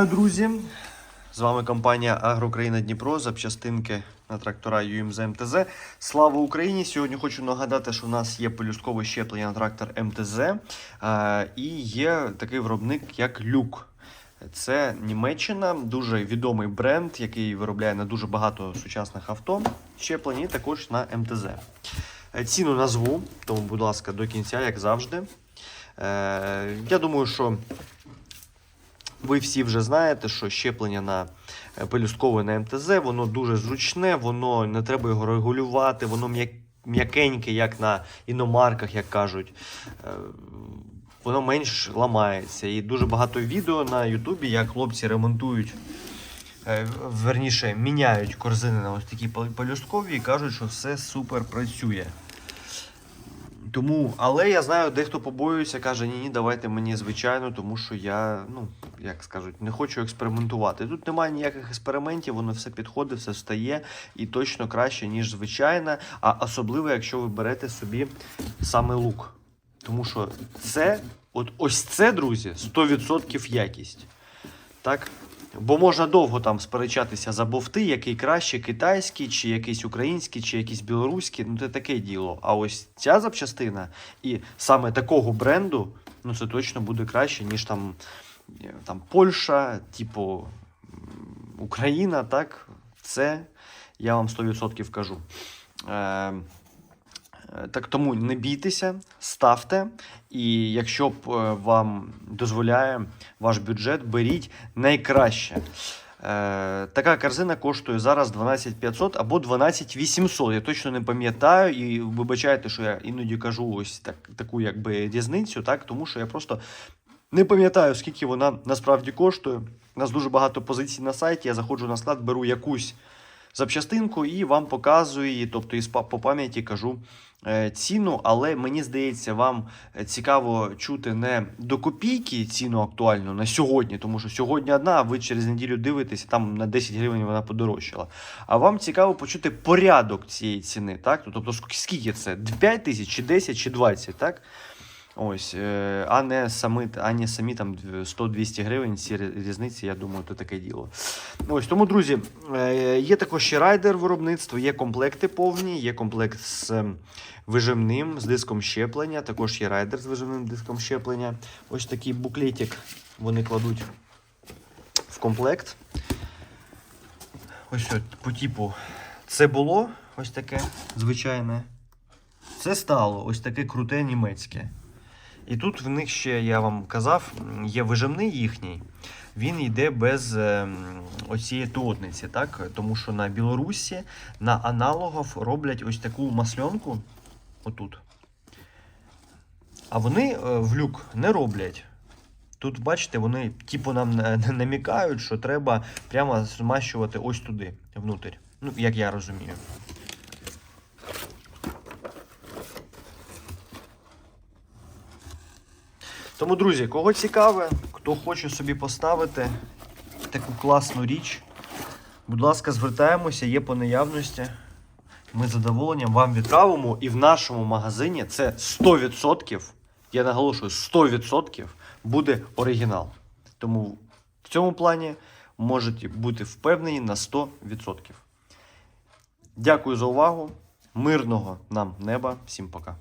Друзі! З вами компанія Агрокраїна Дніпро, запчастинки на трактора UMZ МТЗ. Слава Україні! Сьогодні хочу нагадати, що в нас є пелюсткове щеплення на трактор МТЗ е, і є такий виробник, як Люк. Це Німеччина, дуже відомий бренд, який виробляє на дуже багато сучасних авто щеплень, і також на МТЗ. Е, Ціну назву, тому, будь ласка, до кінця, як завжди. Е, Я думаю, що ви всі вже знаєте, що щеплення на е, пелюсткове на МТЗ, воно дуже зручне, воно не треба його регулювати, воно м'як- м'якеньке, як на іномарках, як кажуть. Е, Воно менш ламається. І дуже багато відео на Ютубі, як хлопці ремонтують, е, верніше, міняють корзини на ось такі пел- пелюсткові і кажуть, що все супер працює. Тому, але я знаю, дехто побоюється, каже, ні, ні, давайте мені звичайно, тому що я, ну, як скажуть, не хочу експериментувати. Тут немає ніяких експериментів, воно все підходить, все встає і точно краще, ніж звичайна, а особливо, якщо ви берете собі саме лук. Тому що це, от ось це, друзі, 100% якість. Так? Бо можна довго там сперечатися за бовти, який краще, китайський, чи якийсь український, чи якийсь білоруський, ну це таке діло. А ось ця запчастина і саме такого бренду, ну це точно буде краще, ніж там, е, там Польща, типу Україна, так? Це я вам 100% кажу. Е, Так тому не бійтеся, ставте. І якщо б е, вам дозволяє ваш бюджет, беріть найкраще. Е, така корзина коштує зараз 12500 або 12800. Я точно не пам'ятаю і вибачайте, що я іноді кажу ось так, таку якби різницю, так, тому що я просто не пам'ятаю, скільки вона насправді коштує. У нас дуже багато позицій на сайті. Я заходжу на склад, беру якусь запчастинку і вам показую її, тобто із по пам'яті кажу е, ціну, але мені здається, вам е, цікаво чути не до копійки ціну актуальну на сьогодні, тому що сьогодні одна, а ви через неділю дивитеся, там на 10 гривень вона подорожчала. А вам цікаво почути порядок цієї ціни, так? Тобто скільки це? 5 тисяч, чи 10, чи 20, так? Ось, е, а не самі, а не самі там 100-200 гривень. Ці різниці, я думаю, то таке діло. Ось тому, друзі, е, є також ще райдер виробництво, є комплекти повні, є комплект з ем, вижимним, з диском щеплення. Також є райдер з вижимним диском щеплення. Ось такий буклетик вони кладуть в комплект. Ось от, по типу. Це було ось таке звичайне. Це стало ось таке круте німецьке. І тут в них ще, я вам казав, є вижимний їхній. Він йде без ем, оцієї тотниці, так? Тому що на Білорусі на аналогов роблять ось таку масленку отут. А вони е, в люк не роблять. Тут, бачите, вони типу нам на- на- намікають, що треба прямо змащувати ось туди, внутрь. Ну, як я розумію. Тому, друзі, кого цікаве, хто хоче собі поставити таку класну річ, будь ласка, звертаємося, є по наявності. Ми з задоволенням вам відправимо. І в нашому магазині це 100%, я наголошую, 100% буде оригінал. Тому в цьому плані можете бути впевнені на 100%. Дякую за увагу. Мирного нам неба. Всім пока.